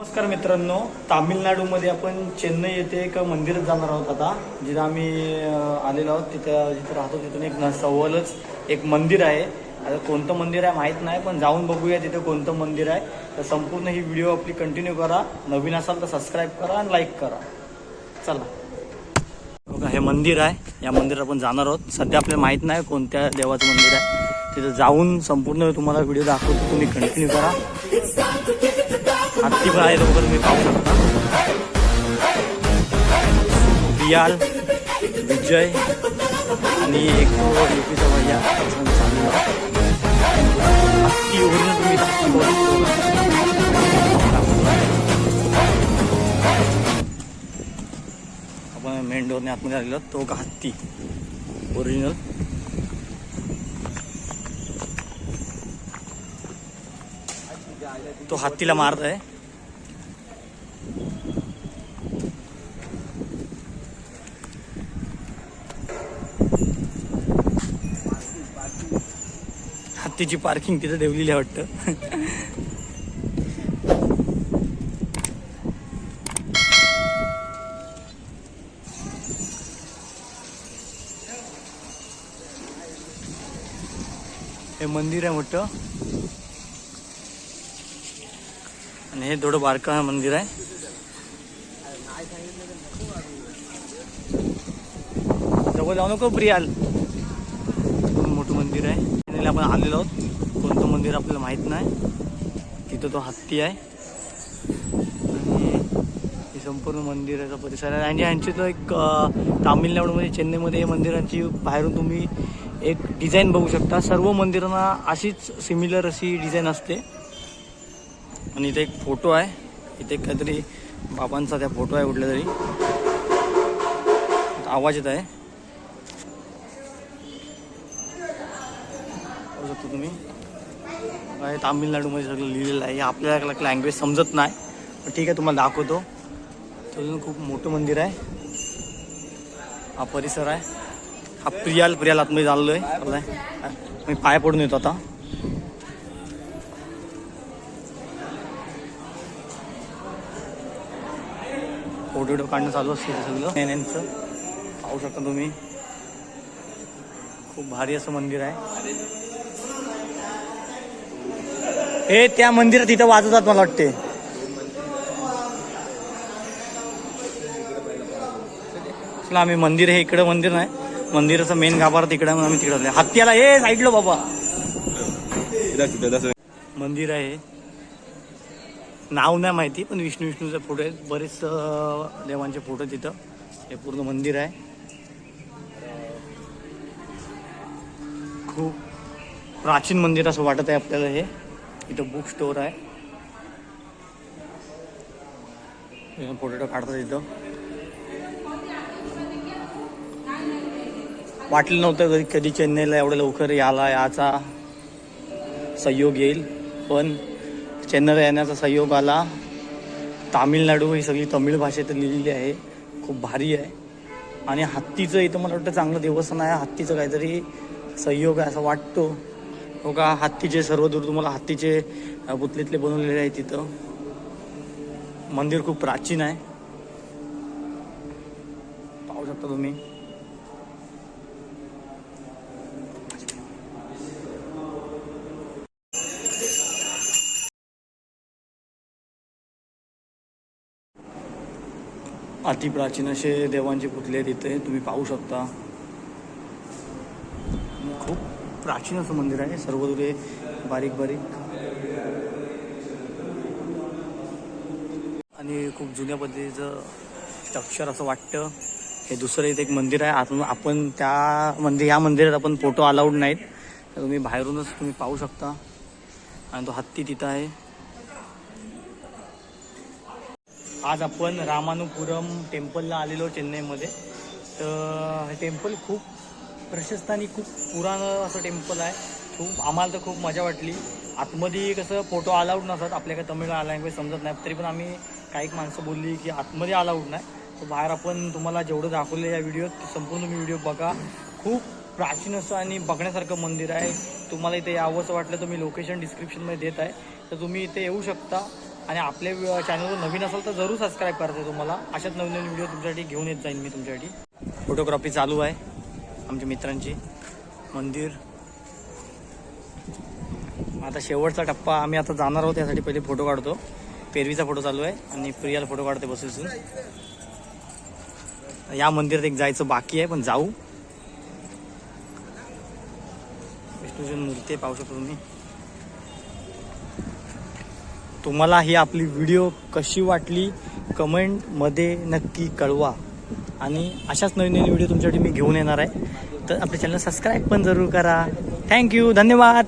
नमस्कार मित्रांनो तामिळनाडूमध्ये आपण चेन्नई येथे एक मंदिरात जाणार आहोत आता जिथं आम्ही आलेलो आहोत. तिथं जिथं राहतो तिथून एक न एक मंदिर आहे. आता कोणतं मंदिर आहे माहीत नाही पण जाऊन बघूया तिथं कोणतं मंदिर आहे. तर संपूर्ण ही व्हिडिओ आपली कंटिन्यू करा. नवीन असाल तर सबस्क्राईब करा आणि लाईक करा. चला. बघा हे मंदिर आहे. या मंदिरात आपण जाणार आहोत. सध्या आपल्याला माहीत नाही कोणत्या देवाचं मंदिर आहे. तिथं जाऊन संपूर्ण तुम्हाला व्हिडिओ दाखवतो. तुम्ही कंटिन्यू करा. हत्ती पण आहे बघा तुम्ही पाहू शकता. बियाल विजय आणि एक युपीचा भैया हत्ती वगैरे तुम्ही आपण मेन डोरने आतमध्ये आलेलो तो का हत्ती. ओरिजिनल तो हत्तीला मारत आहे हत्तीची पार्किंग तिथे ठेवलेली आहे वाटतं. हे मंदिर आहे मोठं. आणि हे थोडं बारका मंदिर आहे जवळ जाऊ नको प्रियाल मोठं मंदिर आहे चेन्नईला आपण आलेलो आहोत कोणतं मंदिर आपल्याला माहीत नाही तिथं तो हत्ती आहे आणि हे संपूर्ण मंदिराचा परिसर आहे आणि यांची तो एक तामिळनाडूमध्ये चेन्नईमध्ये या मंदिरांची बाहेरून तुम्ही एक डिझाईन बघू शकता सर्व मंदिरांना अशीच सिमिलर अशी डिझाईन असते आणि इथे एक फोटो आहे. इथे काहीतरी बाबांचा त्या फोटो आहे कुठल्या तरी. आवाज येत आहे. बघू शकता तुम्ही. काय तामिळनाडूमध्ये सगळं लिहिलेलं आहे. आपल्याला लँग्वेज समजत नाही. पण ठीक आहे तुम्हाला दाखवतो. अजून खूप मोठं मंदिर आहे. हा परिसर आहे. हा प्रियाल प्रियाल आतमध्ये चाललो आहे मी पाय पडून येतो आता. फोटो व्हिडिओ काढणं चालू असते सगळं. नेण्यांचं पाहू शकता तुम्ही. खूप भारी असं मंदिर आहे. हे त्या मंदिरात इथं वाजवतात मला वाटते चला आम्ही मंदिर हे इकडं मंदिर नाही. मंदिराचं मेन गाभार तिकडे म्हणून आम्ही तिकडे. हत्याला हे साईडलो बाबा. मंदिर आहे हे. नाव नाही माहिती पण विष्णू विष्णूचे फोटो आहेत. बरेच देवांचे फोटो तिथं. हे पूर्ण मंदिर आहे. खूप प्राचीन मंदिर असं वाटत आहे आपल्याला हे. इथं बुक स्टोअर आहे. फोटो काढतात इथं. वाटलं नव्हतं कधी कधी चेन्नईला एवढं लवकर याला याचा संयोग येईल पण चेन्नई येण्याचा सहयोग आला. तामिळनाडू ही सगळी तमिळ भाषेत लिहिलेली आहे. खूप भारी आहे. आणि हत्तीचं इथं मला वाटतं चांगलं देवस्थान आहे. हत्तीचं काहीतरी संयोग आहे असं वाटतो. हो का? हत्तीचे सर्व दूर तुम्हाला हत्तीचे पुतलीतले बनवलेले आहे तिथं मंदिर खूप प्राचीन आहे. पाहू शकता तुम्ही. अतिप्राचीन असे देवांचे पुतळे आहेत इथे तुम्ही पाहू शकता. खूप प्राचीन असं मंदिर आहे. सर्व दुरे बारीक बारीक. आणि खूप जुन्या पद्धतीचं स्ट्रक्चर असं वाटतं. हे दुसरं इथे एक मंदिर आहे. आतून आपण त्या मंदिर या मंदिरात आपण फोटो अलाउड नाहीत. तर तुम्ही बाहेरूनच तुम्ही पाहू शकता. आणि तो हत्ती तिथं आहे. आज आपण रामानुपुरम टेम्पलला आलेलो चेन्नईमध्ये. तर हे टेम्पल खूप प्रशस्त आणि खूप पुराणं असं टेम्पल आहे. खूप आम्हाला तर खूप मजा वाटली. आतमध्ये कसं फोटो अलाउड नसतात. आपल्याकडे तमिळ लँग्वेज समजत नाही तरी पण आम्ही काही माणसं बोलली की आतमध्ये अलाउड नाही. तर बाहेर आपण तुम्हाला जेवढं दाखवलं या व्हिडिओत संपूर्ण तुम्ही व्हिडिओ बघा. खूप प्राचीन असं आणि बघण्यासारखं मंदिर आहे. तुम्हाला इथे यावंसं वाटलं तर मी लोकेशन डिस्क्रिप्शनमध्ये देत आहे. तर तुम्ही इथे येऊ शकता. आणि आपले चॅनलवर नवीन असेल तर जरूर सबस्क्राईब करायचं आहे तुम्हाला. अशाच नवीन नवीन व्हिडिओ तुमच्यासाठी घेऊन येत जाईन मी तुमच्यासाठी. फोटोग्राफी चालू आहे आमच्या मित्रांची. मंदिर. आता शेवटचा टप्पा आम्ही आता जाणार आहोत त्यासाठी पहिले फोटो काढतो. पेरवीचा फोटो चालू आहे आणि प्रियाला फोटो काढते बसून या मंदिरात एक जायचं बाकी आहे पण जाऊ. विष्णूची मूर्ती आहे, पाहू शकतो तुम्ही. तुम्हाला ही आपली व्हिडिओ कशी वाटली कमेंटमध्ये नक्की कळवा. आणि अशाच नवीन नवीन व्हिडिओ तुमच्यासाठी मी घेऊन येणार आहे. तर आपल्या चॅनल सबस्क्राईब पण जरूर करा. थँक्यू धन्यवाद.